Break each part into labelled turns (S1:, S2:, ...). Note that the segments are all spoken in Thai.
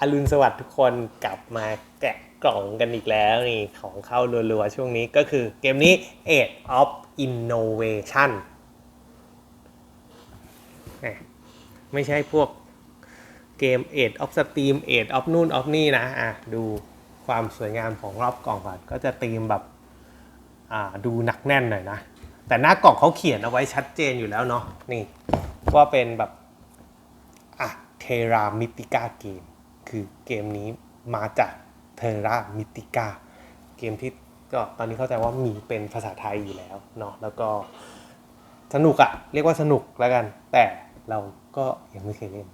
S1: อรุณสวัสดิ์ทุกคนกลับมาแกะกล่องกันอีกแล้วนี่ของเข้ารัวๆช่วงนี้ก็คือเกมนี้ Age of Innovation ไม่ใช่พวกเกม Age of Steam Age of นู่น of นี่นะอะดูความสวยงามของรอบกล่องก่อนก็จะตีมแบบอ่าดูหนักแน่นหน่อยนะ แต่หน้ากล่องเขาเขียนเอาไว้ชัดเจนอยู่แล้วเนาะนี่ว่าเป็นแบบอะเทรามิติกาเกม คือเกมนี้มาจากเทรามิติก้าเกมที่ก็ตอนนี้เข้าใจว่ามีเป็นภาษาไทยอยู่แล้วเนาะแล้วก็สนุกอะเรียกว่าสนุกแล้วกัน แต่เราก็ยังไม่เคยเล่น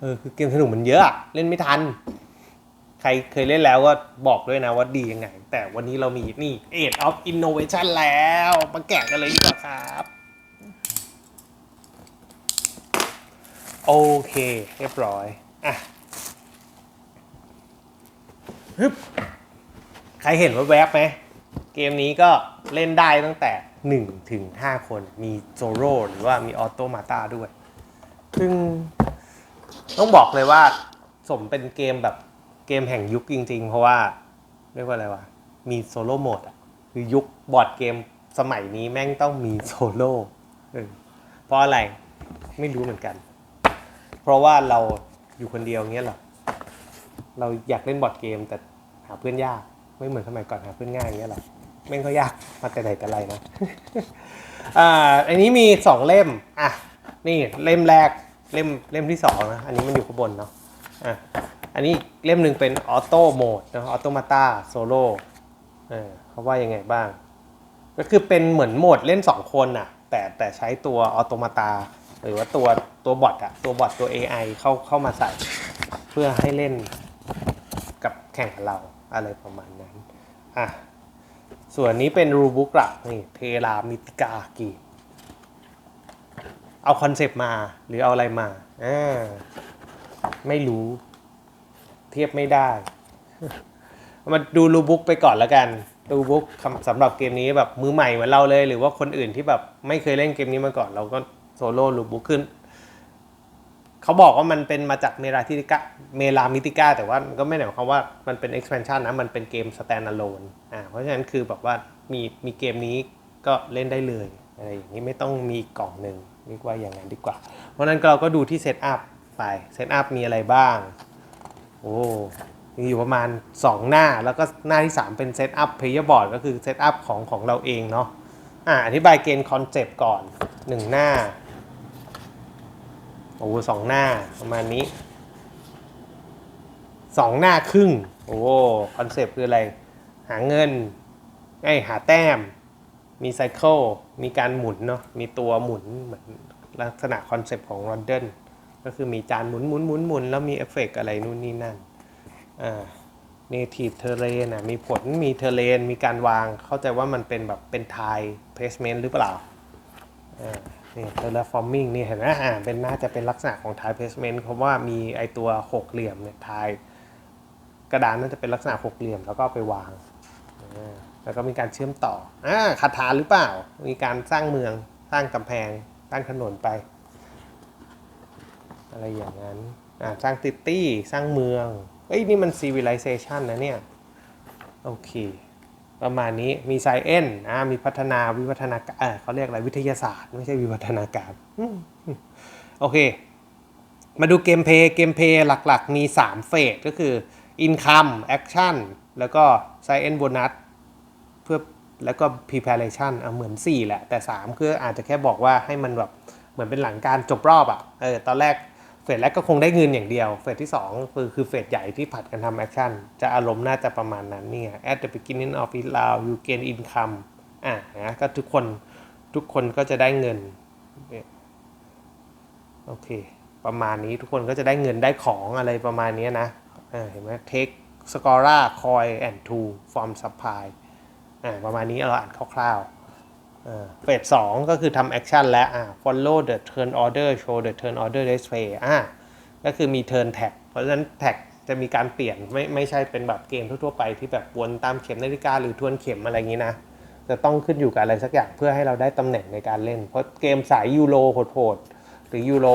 S1: เออคือเกมสนุกมันเยอะอะเล่นไม่ทัน ใครเคยเล่นแล้วก็บอกด้วยนะว่าดียังไง แต่วันนี้เรามีนี่ Age of Innovation แล้วมาแกะกันเลยดีกว่าครับ โอเค เรียบร้อย อะฮึบใครเห็นว่าแวบไหม เกมนี้ก็เล่นได้ตั้งแต่ 1 ถึง 5 คน มีโซโล่หรือว่ามีออโตมาตาด้วย ซึ่งต้องบอกเลยว่า สมเป็นเกมแบบเกมแห่งยุคจริง ๆ เพราะว่า เรียกว่าอะไรวะ มีโซโล่โหมดอะ คือยุคบอร์ดเกมสมัยนี้แม่งต้องมีโซโล่เพราะอะไร ไม่รู้เหมือนกัน เพราะว่าเราอยู่คนเดียวเงี้ยหรอเราอยากเล่นบอร์ดเกมแต่หาเพื่อนยากไม่เหมือนสมัยก่อนหาเพื่อนง่ายเงี้ยหรอแม่งก็ยากมาแต่ไหนแต่ไรนะอ่าอันนี้มีสองเล่มอะนี่เล่มแรกเล่มเล่มที่สองนะอันนี้มันอยู่ข้างบนเนาะอะอันนี้เล่มหนึ่งเป็นออโต้โหมดนะออโตมาตาโซโล่เออเขาว่ายังไงบ้าง ก็คือเป็นเหมือนโหมดเล่น 2 คนน่ะ แต่แต่ใช้ตัวออโตมาตา หรือว่าตัวตัวบอทอะตัวบอทตัว AI เข้าเข้ามาใส่ เพื่อให้เล่นกับแข่งกับเราอะไรประมาณนั้นอะส่วนนี้เป็นรูบุ๊กหลักนี่เทรามิติกากีเอาคอนเซปต์มาหรือเอาอะไรมาอ่าไม่รู้เทียบไม่ได้ มาดูรูบุ๊กไปก่อนแล้วกันรูบุ๊กสำหรับเกมนี้แบบมือใหม่เหมือนเราเลย หรือว่าคนอื่นที่แบบไม่เคยเล่นเกมนี้มาก่อนเราก็ โซโล่รูบุขึ้น เขาบอกว่ามันเป็นมาจากเมราทิติกาเมลามิติกาแต่ว่ามันก็ไม่ได้หมายความว่ามันเป็น expansion นะ มันเป็นเกม stand alone อ่าเพราะฉะนั้นคือแบบว่ามีมีเกมนี้ก็เล่นได้เลยอะไรอย่างนี้ไม่ต้องมีกล่องหนึ่งเรียกว่าอย่างนั้นดีกว่า เพราะนั้นเราก็ดูที่เซตอัพไปเซตอัพมีอะไรบ้าง โอ้มีอยู่ประมาณ 2 หน้าแล้วก็หน้าที่ 3 เป็นเซตอัพเพย์บอร์ดก็คือเซตอัพของของเราเองเนาะอ่าอธิบายเกณฑ์คอนเซปต์ก่อน 1 หน้า โอ้สองหน้าประมาณนี้สองหน้าครึ่ง โอ้คอนเซปต์คืออะไร หาเงินไอหาแต้ม มีไซเคิลมีการหมุนเนาะมีตัวหมุนเหมือนลักษณะคอนเซปต์ของลอนดอนก็คือมีจานหมุนหมุนหมุนหมุนแล้วมีเอฟเฟกต์อะไรนู่นนี่นั่นอ่า native terrain อะมีผลมีเทเลนมีการวางเข้าใจว่ามันเป็นแบบเป็นไทย placement หรือเปล่าอ่า นี่ terraforming นี่เห็นไหมอ่าเป็นน่าจะเป็นลักษณะของไทย placement เพราะว่ามีไอตัวหกเหลี่ยมเนี่ยไทยกระดานน่าจะเป็นลักษณะหกเหลี่ยมแล้วก็ไปวาง แล้วก็มีการเชื่อมต่ออ่าคาถาหรือเปล่า มีการสร้างเมือง สร้างกำแพง สร้างถนนไป อะไรอย่างนั้น อ่าสร้างซิตี้ สร้างเมือง เอ้ย นี่มัน civilization นะเนี่ย โอเค ประมาณนี้มี science อ่ามีพัฒนาวิวัฒนาการเเขาเรียกอะไรวิทยาศาสตร์ ไม่ใช่วิวัฒนาการโอเค มาดูเกมเพย์เกมเพย์หลักๆ มี 3 เฟสก็คือ income action แล้วก็ science bonus เพื่อแล้วก็ preparation อะเหมือน 4 แหละ แต่ 3 คืออาจจะแค่บอกว่าให้มันแบบ เหมือนเป็นหลังการจบรอบอะเออตอนแรก เฟสแรกก็คงได้เงินอย่างเดียว เฟสที่2คือคือเฟสใหญ่ที่ผัดกันทำแอคชั่น จะอารมณ์น่าจะประมาณนั้นเนี่ย at the beginning of it now you gain income อะนะก็ทุกคนทุกคนก็จะได้เงินเนี่ยโอเค ประมาณนี้ทุกคนก็จะได้เงินได้ของอะไรประมาณนี้นะเห็นไหม take scora coin and tool from supply อ่าประมาณนี้เราอ่านคร่าวๆ เฟสสองก็คือทำแอคชั่นและอ่า follow the turn order show the turn order display อ่าก็คือมี turn tag เพราะฉะนั้นแท็กจะมีการเปลี่ยนไม่ไม่ใช่เป็นแบบเกมทั่วๆไปที่แบบวนตามเข็มนาฬิกาหรือทวนเข็มอะไรอย่างนี้นะ จะต้องขึ้นอยู่กับอะไรสักอย่างเพื่อให้เราได้ตำแหน่งในการเล่น เพราะเกมสายยูโรโหดๆหรือยูโร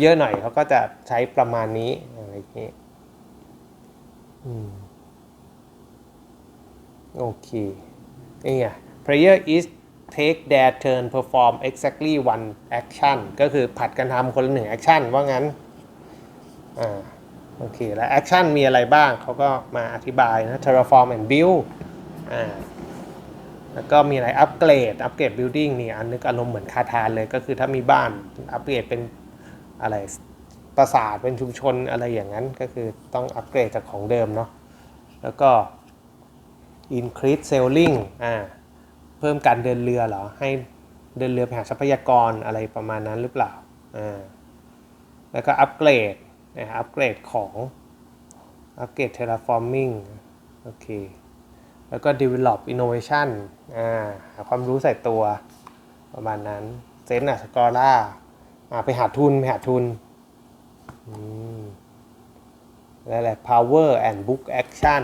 S1: เยอะๆหน่อยเขาก็จะใช้ประมาณนี้อะไรอย่างนี้อืมโอเคนี่ไง player is take their turn perform exactly one action ก็คือผัดกันทำคนละหนึ่ง action ว่างั้น อ่า โอเค แล้ว action มีอะไรบ้าง เขาก็มาอธิบายนะ terraform and build อ่า แล้วก็มีอะไรอัปเกรด อัปเกรด building นี่อันนึกอารมณ์เหมือนคาทานเลย ก็คือถ้ามีบ้าน อัปเกรดเป็นอะไร ปราสาท เป็นชุมชนอะไรอย่างนั้น ก็คือต้องอัปเกรดจากของเดิมเนาะ แล้วก็ increase sailing อ่า เพิ่มการเดินเรือเหรอ ให้เดินเรือไปหาทรัพยากรอะไรประมาณนั้นหรือเปล่าอ่าแล้วก็อัปเกรดนะอัปเกรดของอัปเกรด terraforming โอเค แล้วก็ develop innovation อ่าหาความรู้ใส่ตัวประมาณนั้นเซนต์อะสกอร่าอ่าไปหาทุน ไปหาทุนอืมแล้วอะไร power and book action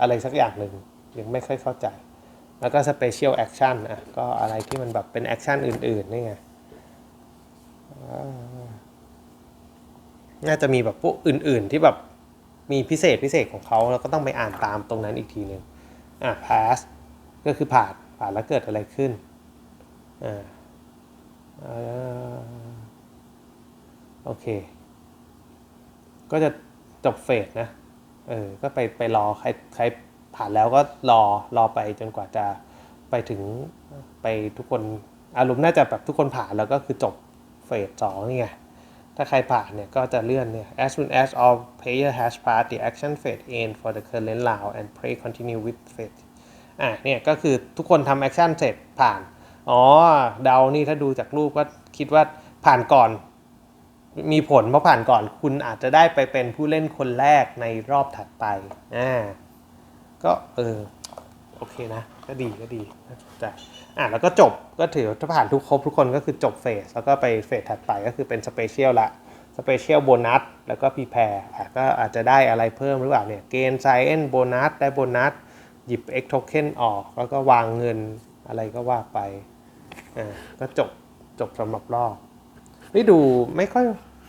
S1: อะไรสักอย่างหนึ่งยังไม่ค่อยเข้าใจ แล้วก็ special action อะก็อะไรที่มันแบบเป็น action อื่น ๆ นี่ไงน่าจะมีแบบพวกอื่น ๆ ที่แบบมีพิเศษพิเศษของเขาแล้วก็ต้องไปอ่านตามตรงนั้นอีกทีหนึ่งอะ pass ก็คือผ่านผ่านแล้วเกิดอะไรขึ้นอ่าโอเค ก็จะจบเฟสนะ เออก็ไปไปรอใครใครผ่านแล้วก็รอรอไปจนกว่าจะไปถึงไปทุกคนอารมณ์น่าจะแบบทุกคนผ่านแล้วก็คือจบเฟสสองนี่ไงถ้าใครผ่านเนี่ยก็จะเลื่อนเนี่ย as soon as all player has passed the action phase end for the current round and play continue with phase อะเนี่ยก็คือทุกคนทำแอคชั่นเสร็จผ่าน อ๋อ เดานี่ถ้าดูจากรูปก็คิดว่าผ่านก่อน มีผลเพราะผ่านก่อนคุณอาจจะได้ไปเป็นผู้เล่นคนแรกในรอบถัดไปอ่าก็เออโอเคนะ ก็ดีก็ดีน่าสนใจอะแล้วก็จบก็ถือถ้าผ่านทุกครบทุกคนก็คือจบเฟสแล้วก็ไปเฟสถัดไปก็คือเป็นสเปเชียลละสเปเชียลโบนัสแล้วก็พีแพร์ก็อาจจะได้อะไรเพิ่มหรือเปล่าเนี่ยเกณฑ์ไซเอนโบนัสได้โบนัสหยิบ X token ออก แล้วก็วางเงินอะไรก็ว่าไปอ่าก็จบจบสำหรับรอบ นี่ดูไม่ค่อย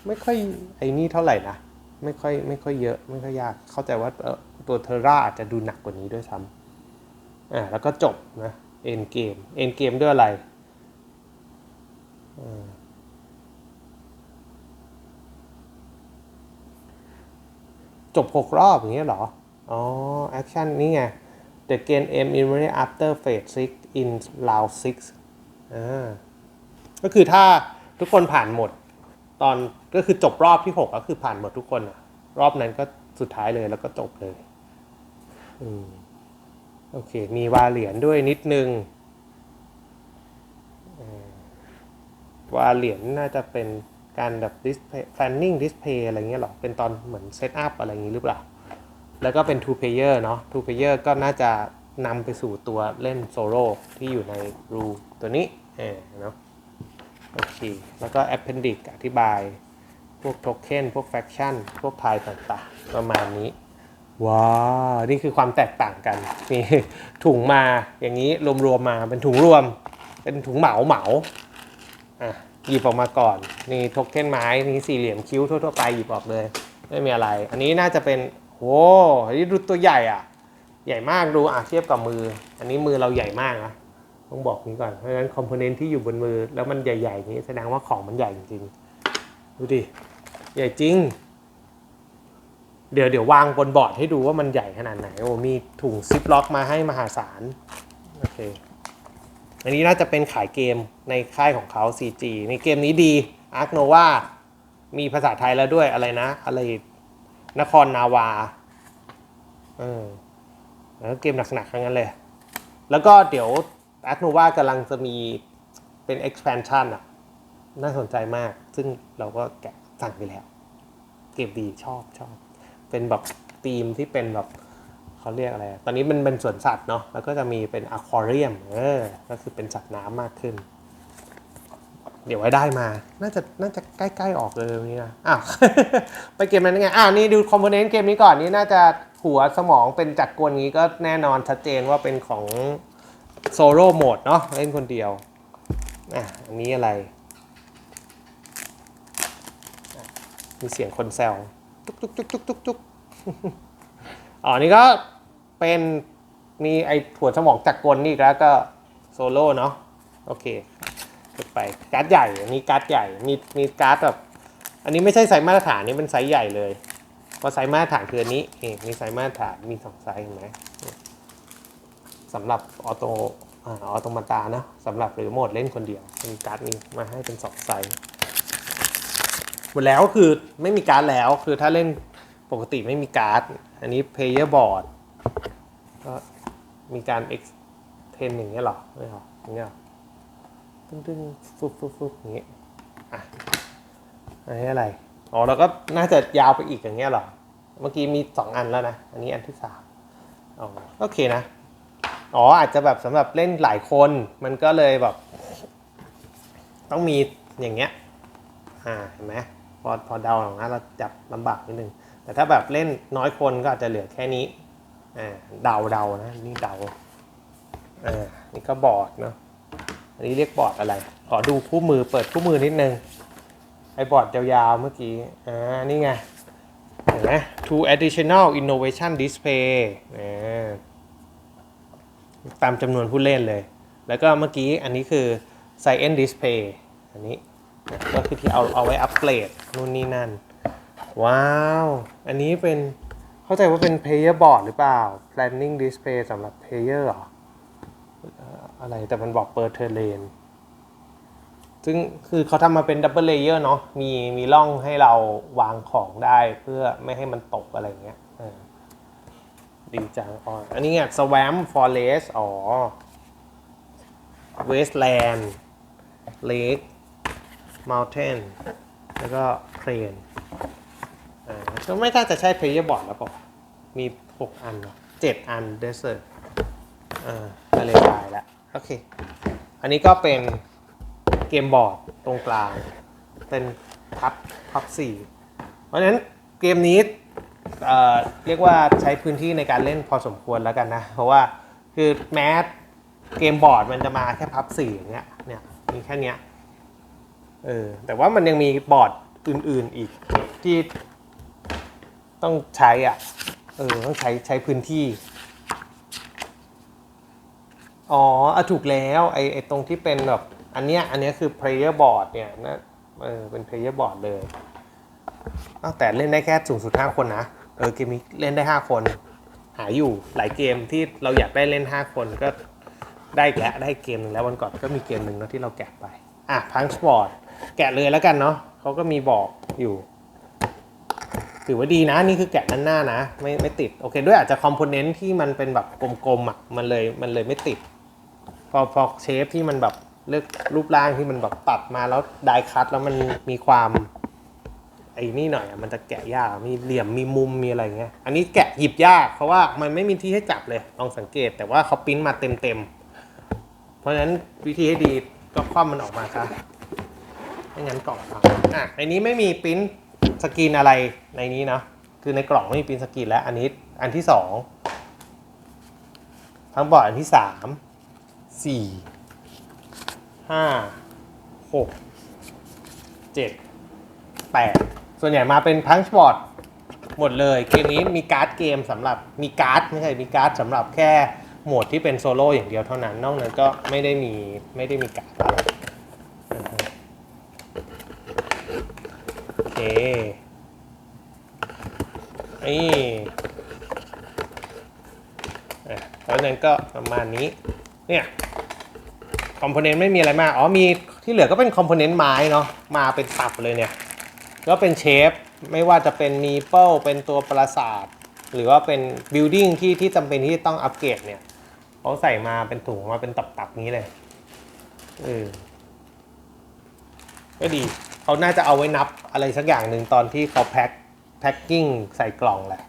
S1: ไม่ค่อยไอ้นี่เท่าไหร่นะไม่ค่อยไม่ค่อยเยอะไม่ค่อยยากเข้าใจว่าเออตัวเทอร่าอาจจะดูหนักกว่านี้ด้วยซ้ำอ่าแล้วก็จบนะเอ็นเกมเอ็นเกมด้วยอะไรจบหกรอบอย่างเงี้ยเหรอ อ๋อ แอคชั่นนี่ไง The game aim immediately after phase 6 in round 6อ่าก็คือถ้า ทุกคนผ่านหมด ตอนก็คือจบรอบที่6ก็คือผ่านหมดทุกคนอะรอบนั้นก็สุดท้ายเลยแล้วก็จบเลยอืมโอเค มีวาเหรียญด้วยนิดนึงวาเหรียญน่าจะเป็นการแบบ display planning display อะไรเงี้ยหรอ เป็นตอนเหมือน set up อะไรอย่างงี้หรือเปล่า แล้วก็เป็น two player เนาะ two player ก็น่าจะนำไปสู่ตัวเล่นโซโล่ที่อยู่ในรูตัวนี้เออเนาะ โอเค แล้วก็ appendix อธิบาย พวกโทเค็นพวกแฟคชั่นพวกพายต่างๆ ประมาณนี้ ว้าว นี่คือความแตกต่างกัน มีถุงมาอย่างนี้รวมๆมาเป็นถุงรวม เป็นถุงเหมาเหมาอะหยิบออกมาก่อน นี่โทเค็นไม้นี่สี่เหลี่ยมคิ้วทั่วๆไปหยิบออกเลย ไม่มีอะไร อันนี้น่าจะเป็นโหอันนี้ดูตัวใหญ่อะ ใหญ่มากดูอะเทียบกับมือ อันนี้มือเราใหญ่มากนะ ต้องบอกนี้ก่อน เพราะฉะนั้นคอมโพเนนต์ที่อยู่บนมือ แล้วมันใหญ่ๆนี้แสดงว่าของมันใหญ่จริงๆดูดิ ใหญ่จริง เดี๋ยวเดี๋ยววางบนบอร์ดให้ดูว่ามันใหญ่ขนาดไหน โอ้มีถุงซิปล็อกมาให้มหาศาล โอเค อันนี้น่าจะเป็นขายเกมในค่ายของเขา CG ในเกมนี้ดี Ark Nova มีภาษาไทยแล้วด้วยอะไรนะ อะไรนครนาวา เออแล้วเกมหนักๆทั้งนั้นเลย แล้วก็เดี๋ยว a r k Nova กำลังจะมีเป็น expansion อะน่าสนใจมาก ซึ่งเราก็แกะสั่งไปแล้ว เกมดีชอบชอบ เป็นแบบธีมที่เป็นแบบเขาเรียกอะไร ตอนนี้มันเป็นสวนสัตว์เนาะ แล้วก็จะมีเป็นอควาเรียม เออ ก็คือเป็นสัตว์น้ำมากขึ้น เดี๋ยวไว้ได้มา น่าจะ น่าจะใกล้ๆออกเลยนี้นะ อ้าว ไปเกมนั้นยังไง อ้าว นี่ดูคอมโพเนนต์เกมนี้ก่อน นี่น่าจะหัวสมองเป็นจักรกลนี้ก็แน่นอนชัดเจนว่าเป็นของ โซโล่โหมดเนาะเล่นคนเดียวอะอันนี้อะไร มีเสียงคนแซวจุกจุกจุกจุกจุกจุกอ๋อนี่ก็เป็นมีไอ้ถั่วสมองจักรกลนี่อีกแล้วก็โซโล่เนาะโอเคกดไปการ์ดใหญ่อันนี้การ์ดใหญ่มีมีการ์ดแบบอันนี้ไม่ใช่ไซส์มาตรฐานนี่เป็นไซส์ใหญ่เลยเพราะไซส์มาตรฐานคืออันนี้นี่มีไซส์มาตรฐานมีสองไซส์เห็นไหม สำหรับออโตออโตมาตานะสำหรับหรือโหมดเล่นคนเดียวมีการ์ดนี้มาให้เป็นสองไซส์หมดแล้วคือไม่มีการ์ดแล้วคือถ้าเล่นปกติไม่มีการ์ด อันนี้ player board ก็มีการ extend อย่างเงี้ยหรอไม่หรออย่างเงี้ยตึ้งตึ้งฟุบฟุบฟุบอย่างเงี้ยอะอันนี้อะไรอ๋อแล้วก็น่าจะยาวไปอีกอย่างเงี้ยหรอเมื่อกี้มีสองอันแล้วนะ อันนี้อันที่สามอ๋อโอเคนะ อ๋ออาจจะแบบสำหรับเล่นหลายคนมันก็เลยแบบ ต้องมีอย่างเงี้ยอ่าเห็นไหมพอพอเดาหลังนะเราจับลำบากนิดนึงแต่ถ้าแบบเล่นน้อยคนก็อาจจะเหลือแค่นี้อ่าเดาเดานะนี่เดาอ่านี่ก็บอร์ดเนาะอันนี้เรียกบอร์ดอะไร ขอดูคู่มือเปิดคู่มือนิดนึงไอ้บอร์ดยาวๆเมื่อกี้อ่านี่ไงเห็นไหม two additional innovation display อ่า ตามจำนวนผู้เล่นเลย แล้วก็เมื่อกี้อันนี้คือ science display อันนี้ก็คือที่เอาเอาไว้อัปเกรดนู่นนี่นั่น ว้าว อันนี้เป็นเข้าใจว่าเป็น player board หรือเปล่า planning display สำหรับ player หรอ อะไรแต่มันบอก per terrain ซึ่งคือเขาทำมาเป็นดับเบิลเลเยอร์เนาะมีมีร่องให้เราวางของได้เพื่อไม่ให้มันตกอะไรเงี้ย ดีจังอ๋ออันนี้ไง swamp forest อ๋อ wasteland lake mountain แล้วก็ plain อ่าก็ไม่น่าจะใช่ player board แล้วเปล่ามี 6 อันเหรอ7อัน desert อ่าทะเลทรายละโอเค อันนี้ก็เป็นเกมบอร์ดตรงกลาง เป็นพับพับสี่เพราะฉะนั้นเกมนี้ เอ่อเรียกว่าใช้พื้นที่ในการเล่นพอสมควรแล้วกันนะ เพราะว่าคือแม้เกมบอร์ดมันจะมาแค่พับสี่อย่างเงี้ยเนี่ยมีแค่เนี้ยเออแต่ว่ามันยังมีบอร์ดอื่นๆอีกที่ต้องใช้อะเออต้องใช้ใช้พื้นที่ อ๋ออะถูกแล้วไอไอตรงที่เป็นแบบอันเนี้ยอันเนี้ยคือ player board เนี่ยนะเออเป็น player board เลยอ้าวแต่เล่นได้แค่สูงสุด5คนนะ เออเกมนี้เล่นได้ 5 คน หาอยู่หลายเกมที่เราอยากได้เล่น 5 คนก็ได้อีกแล้วได้เกมหนึ่งแล้ววันก่อนก็มีเกมหนึ่งเนาะที่เราแกะไป อะพังสปอร์ตแกะเลยแล้วกันเนาะเขาก็มีบอกอยู่ ถือว่าดีนะนี่คือแกะด้านหน้านะ ไม่ไม่ติด โอเคด้วยอาจจะคอมโพเนนต์ที่มันเป็นแบบกลมๆอะมันเลยมันเลยไม่ติด พอพอเชฟที่มันแบบเลือกรูปร่างที่มันแบบตัดมาแล้วไดคัตแล้วมันมีความ ไอ้นี่หน่อยมันจะแกะยากมีเหลี่ยมมีมุมมีอะไรเงี้ยอันนี้แกะหยิบยากเพราะว่ามันไม่มีที่ให้จับเลยลองสังเกต แต่ว่าเขาปิ้นมาเต็มเต็มๆเพราะฉะนั้นวิธีให้ดีก็คว่ำมันออกมาซะไม่งั้นกล่องพังอะในนี้ไม่มีปิ้นสกรีนอะไรในนี้เนาะคือในกล่องไม่มีปิ้นสกรีนแล้วอันนี้อันที่สองทั้งบอร์ดอันที่สามสี่ห้าหกเจ็ดแปด ส่วนใหญ่มาเป็นพังช์บอร์ดหมดเลย เกมนี้มีการ์ดเกมสำหรับมีการ์ดไม่ใช่มีการ์ดสำหรับแค่โหมดที่เป็นโซโล่อย่างเดียวเท่านั้น นอกนั้นก็ไม่ได้มีไม่ได้มีการ์ดอะไรโอเคนี่อะเพราะนั้นก็ประมาณนี้ เนี่ยคอมโพเนนต์ไม่มีอะไรมาก อ๋อมีที่เหลือก็เป็นคอมโพเนนต์ไม้เนาะมาเป็นตับเลยเนี่ย ก็เป็นเชฟไม่ว่าจะเป็นมีเปิลเป็นตัวปราสาท หรือว่าเป็นบิลดิ้งที่ที่จำเป็นที่ต้องอัปเกรดเนี่ยเขาใส่มาเป็นถุงมาเป็นตับๆนี้เลยเออก็ดีเขาน่าจะเอาไว้นับอะไรสักอย่างหนึ่งตอนที่เขาแพ็คแพ็คกิ้งใส่กล่องแหละ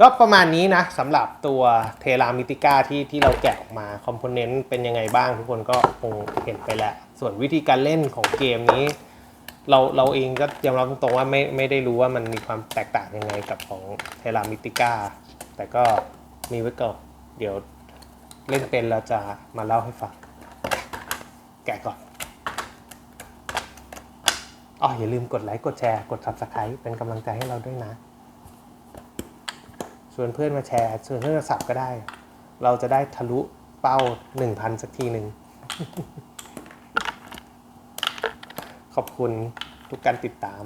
S1: ก็ประมาณนี้นะสำหรับตัวเทรามิติก้าที่ที่เราแกะออกมาคอมโพเนนต์เป็นยังไงบ้างทุกคนก็คงเห็นไปแล้ว ส่วนวิธีการเล่นของเกมนี้ เราเราเองก็ยอมรับตรงๆว่าไม่ไม่ได้รู้ว่ามันมีความแตกต่างยังไงกับของเทรามิติก้า แต่ก็มีไว้ก่อนเดี๋ยวเล่นเป็นเราจะมาเล่าให้ฟัง แกะก่อนอ๋ออย่าลืมกดไลค์ กดแชร์ กด subscribe เป็นกำลังใจให้เราด้วยนะ ชวนเพื่อนมาแชร์ ชวนเพื่อนมาสับก็ได้ เราจะได้ทะลุเป้า 1,000 สักทีหนึ่ง ขอบคุณทุกการติดตาม